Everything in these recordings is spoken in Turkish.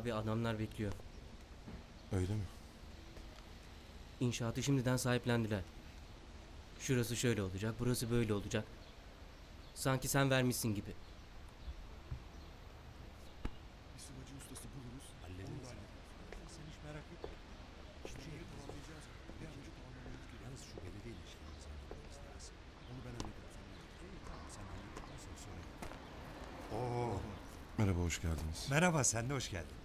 Abi adamlar bekliyor. Öyle mi? İnşaatı şimdiden sahiplendiler. Şurası şöyle olacak, burası böyle olacak. Sanki sen vermişsin gibi. Bir sıvacı ustası buluruz. Hallederiz. Sen hiç merak etme. Şimdi şeyi tamamlayacağız. Bir an önce tamamlamamız gerekiyor. Yalnız şu belediye ilişkilerini halletmemiz lazım. Onu ben hallederim. Sen halletmezsen söyle. Oo, Merhaba hoş geldiniz. merhaba sen de hoş geldin.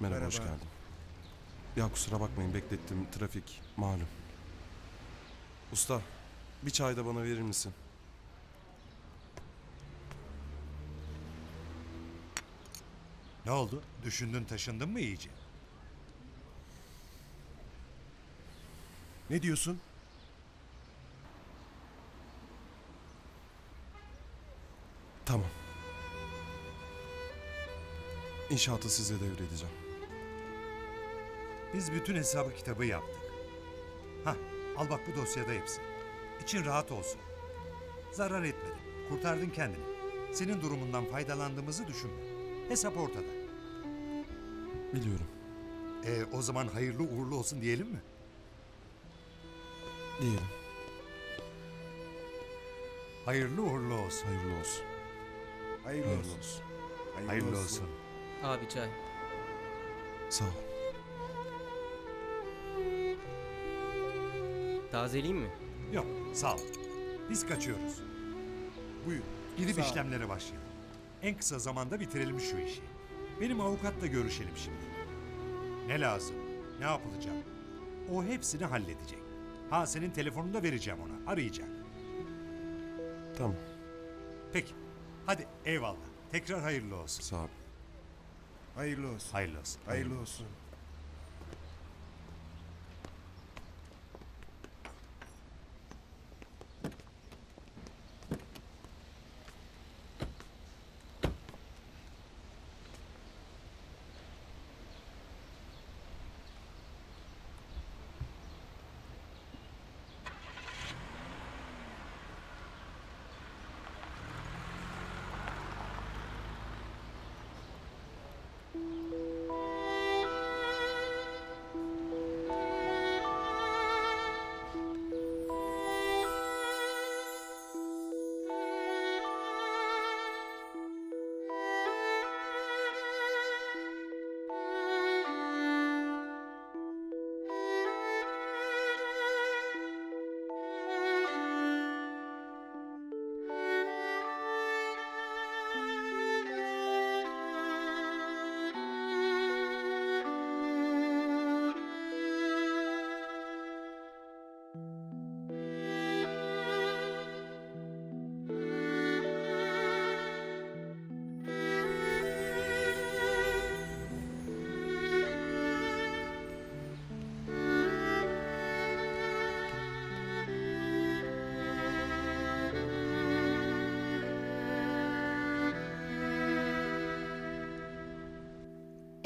Merhaba, hoş Merhaba. geldin. Ya kusura bakmayın beklettim trafik malum. Usta bir çay da bana verir misin? Ne oldu? Düşündün taşındın mı iyice? Ne diyorsun? Tamam. İnşaatı size devredeceğim. Biz bütün hesabı kitabı yaptık. Hah, al bak bu dosyada hepsi. İçin rahat olsun. Zarar etmedin, kurtardın kendini. Senin durumundan faydalandığımızı düşünme. Hesap ortada. Biliyorum. E, o zaman hayırlı uğurlu olsun diyelim mi? Diyelim. Hayırlı uğurlu olsun. Hayırlı olsun. Hayırlı, Hayırlı olsun. olsun. Hayırlı olsun. Abi çay. Sağ ol. Tazeleyeyim mi? Yok, sağ ol. Biz kaçıyoruz. Buyur. Gidip Sağ ol. işlemlere başlayalım. En kısa zamanda bitirelim şu işi. Benim avukatla görüşelim şimdi. Ne lazım? Ne yapılacak? O hepsini halledecek. Ha senin telefonunu da vereceğim ona. Arayacak. Tamam. Peki. Hadi eyvallah. Tekrar hayırlı olsun. Sağ ol. Hayırlı olsun. Hayırlı olsun. Hayırlı olsun.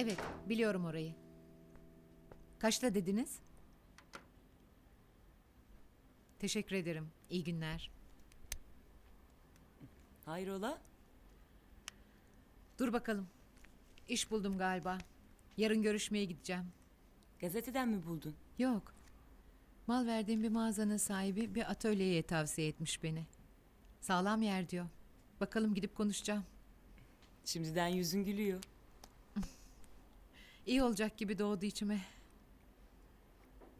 Evet, biliyorum orayı. Kaçta dediniz? Teşekkür ederim. İyi günler. Hayrola? Dur bakalım. İş buldum galiba. Yarın görüşmeye gideceğim. Gazeteden mi buldun? Yok. Mal verdiğim bir mağazanın sahibi bir atölyeye tavsiye etmiş beni. Sağlam yer diyor. Bakalım gidip konuşacağım. Şimdiden yüzün gülüyor. İyi olacak gibi doğdu içime.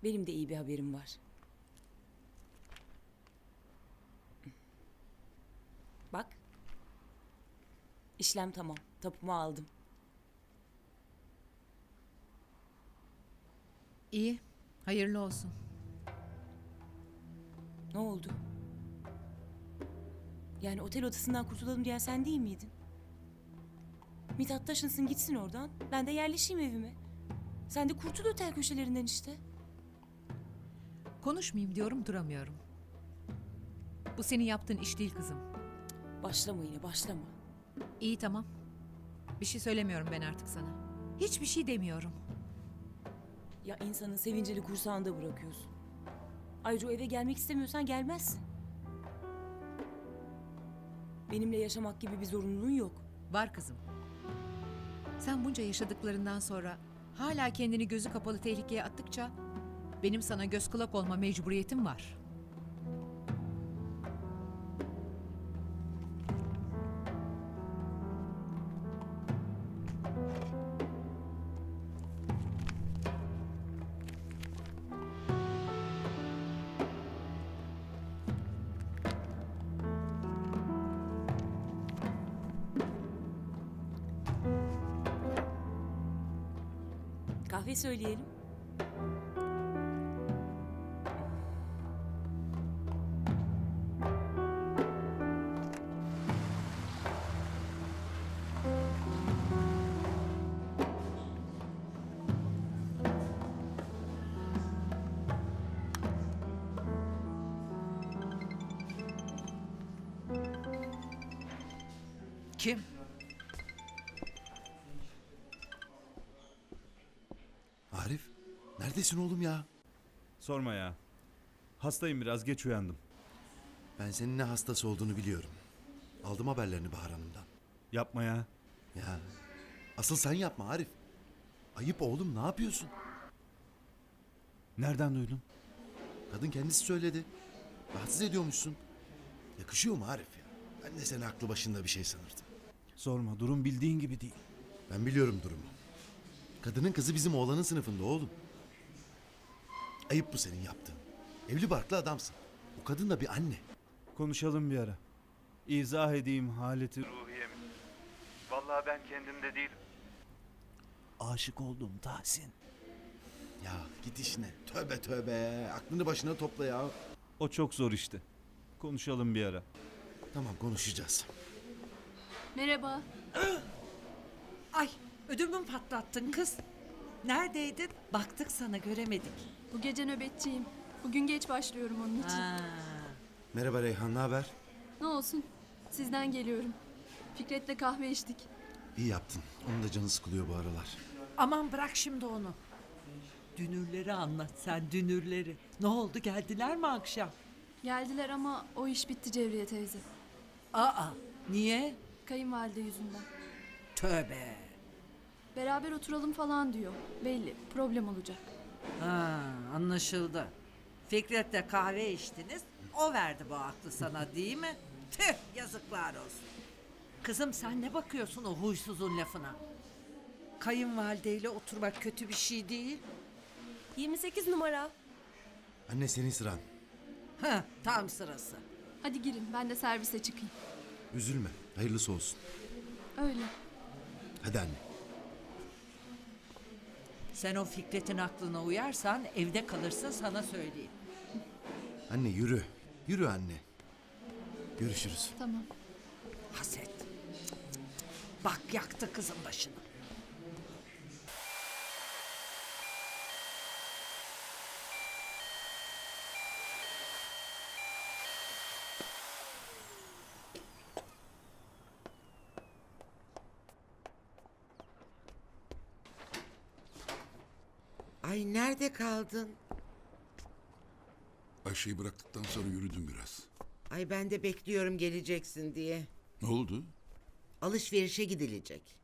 Benim de iyi bir haberim var. Bak. İşlem tamam. Tapumu aldım. İyi. Hayırlı olsun. Ne oldu? Yani otel odasından kurtulalım diyen sen değil miydin? Mithat taşınsın gitsin oradan. Ben de yerleşeyim evime. Sen de kurtul otel köşelerinden işte. Konuşmayayım diyorum duramıyorum. Bu senin yaptığın iş değil kızım. Başlama yine başlama. İyi tamam. Bir şey söylemiyorum ben artık sana. Hiçbir şey demiyorum. Ya insanın sevincini kursağında bırakıyorsun. Ayrıca o eve gelmek istemiyorsan gelmezsin. Benimle yaşamak gibi bir zorunluluğun yok. Var kızım. Sen bunca yaşadıklarından sonra hala kendini gözü kapalı tehlikeye attıkça benim sana göz kulak olma mecburiyetim var. Kahve söyleyelim. Kim? Neredesin oğlum ya? Sorma ya. Hastayım biraz geç uyandım. Ben senin ne hastası olduğunu biliyorum. Aldım haberlerini Bahar Hanım'dan. Yapma ya. Ya, asıl sen yapma Arif. Ayıp oğlum, ne yapıyorsun? Nereden duydun? Kadın kendisi söyledi. Rahatsız ediyormuşsun. Yakışıyor mu Arif ya? Ben de seni aklı başında bir şey sanırdım. Sorma durum bildiğin gibi değil. Ben biliyorum durumu. Kadının kızı bizim oğlanın sınıfında oğlum. Ayıp bu senin yaptığın. Evli barklı adamsın. O kadın da bir anne. Konuşalım bir ara. İzah edeyim haleti ruhiyemi. Vallahi ben kendimde değilim. Aşık oldum Tahsin. Ya git işine. Tövbe tövbe. Aklını başına topla ya. O çok zor işte. Konuşalım bir ara. Tamam konuşacağız. Merhaba. Ay ödümü patlattın kız. Neredeydin? Baktık sana göremedik. Bu gece nöbetçiyim. Bugün geç başlıyorum onun için. Ha. Merhaba Reyhan, ne haber? Ne olsun? Sizden geliyorum. Fikret'le kahve içtik. İyi yaptın. Onun da canı sıkılıyor bu aralar. Aman bırak şimdi onu. Dünürleri anlat sen dünürleri. Ne oldu geldiler mi akşam? Geldiler ama o iş bitti Cevriye teyze. Aa niye? Kayınvalide yüzünden. Tövbe. Beraber oturalım falan diyor. Belli. Problem olacak. Ha anlaşıldı. Fikret'le kahve içtiniz. O verdi bu aklı sana değil mi? Tüh yazıklar olsun. Kızım sen ne bakıyorsun o huysuzun lafına? Kayınvalideyle oturmak kötü bir şey değil. 28 numara. Anne senin sıran. Heh, tam sırası. Hadi girin. Ben de servise çıkayım. Üzülme. Hayırlısı olsun. Öyle. Hadi anne. Sen o Fikret'in aklına uyarsan evde kalırsın sana söyleyeyim. Anne yürü. Yürü anne. Görüşürüz. Tamam. Haset. Bak yaktı kızın başını. Ay nerede kaldın? Ayşe'yi bıraktıktan sonra yürüdüm biraz. Ay ben de bekliyorum geleceksin diye. Ne oldu? Alışverişe gidilecek.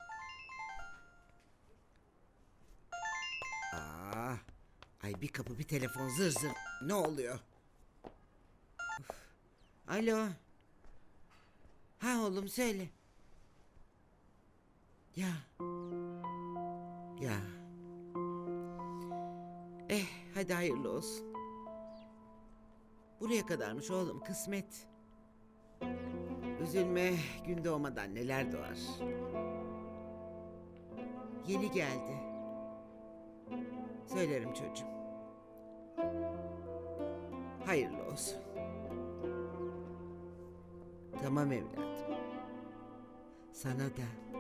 Aa, ay bir kapı bir telefon zır zır. Ne oluyor? Uf. Alo. Ha oğlum söyle. Ya. Ya. Eh hadi hayırlı olsun. Buraya kadarmış oğlum kısmet. Üzülme gün doğmadan neler doğar. Yeni geldi. Söylerim çocuğum. Hayırlı olsun. Tamam evladım. Sana da.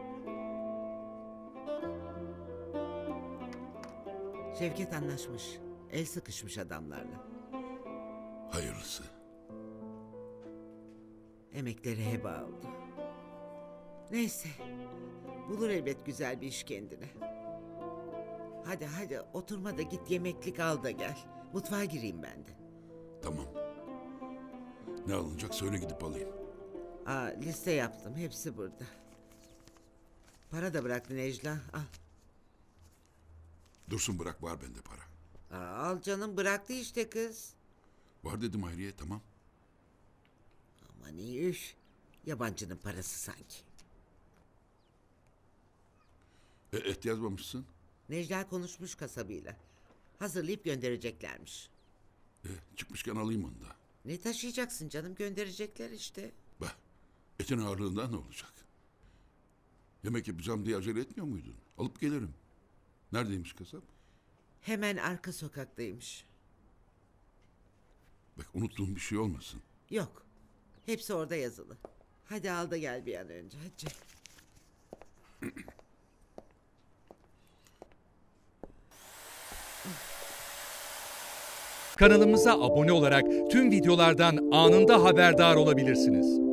Şevket anlaşmış. El sıkışmış adamlarla. Hayırlısı. Emekleri heba oldu. Neyse. Bulur elbet güzel bir iş kendine. Hadi hadi oturma da git yemeklik al da gel. Mutfağa gireyim ben de. Tamam. Ne alınacak söyle gidip alayım. Aa, liste yaptım. Hepsi burada. Para da bıraktı Necla. Al. Dursun bırak var bende para. Aa, al canım bıraktı işte kız. Var dedim Hayriye tamam. Aman iyi üf. Yabancının parası sanki. E, et yazmamışsın. Necla konuşmuş kasabıyla. Hazırlayıp göndereceklermiş. E, çıkmışken alayım onu da. Ne taşıyacaksın canım gönderecekler işte. Bah, etin ağırlığından ne olacak? Yemek yapacağım diye acele etmiyor muydun? Alıp gelirim. Neredeymiş kasap? Hemen arka sokaktaymış. Bak unuttuğum bir şey olmasın. Yok. Hepsi orada yazılı. Hadi al da gel bir an önce. Hadi. Kanalımıza abone olarak tüm videolardan anında haberdar olabilirsiniz.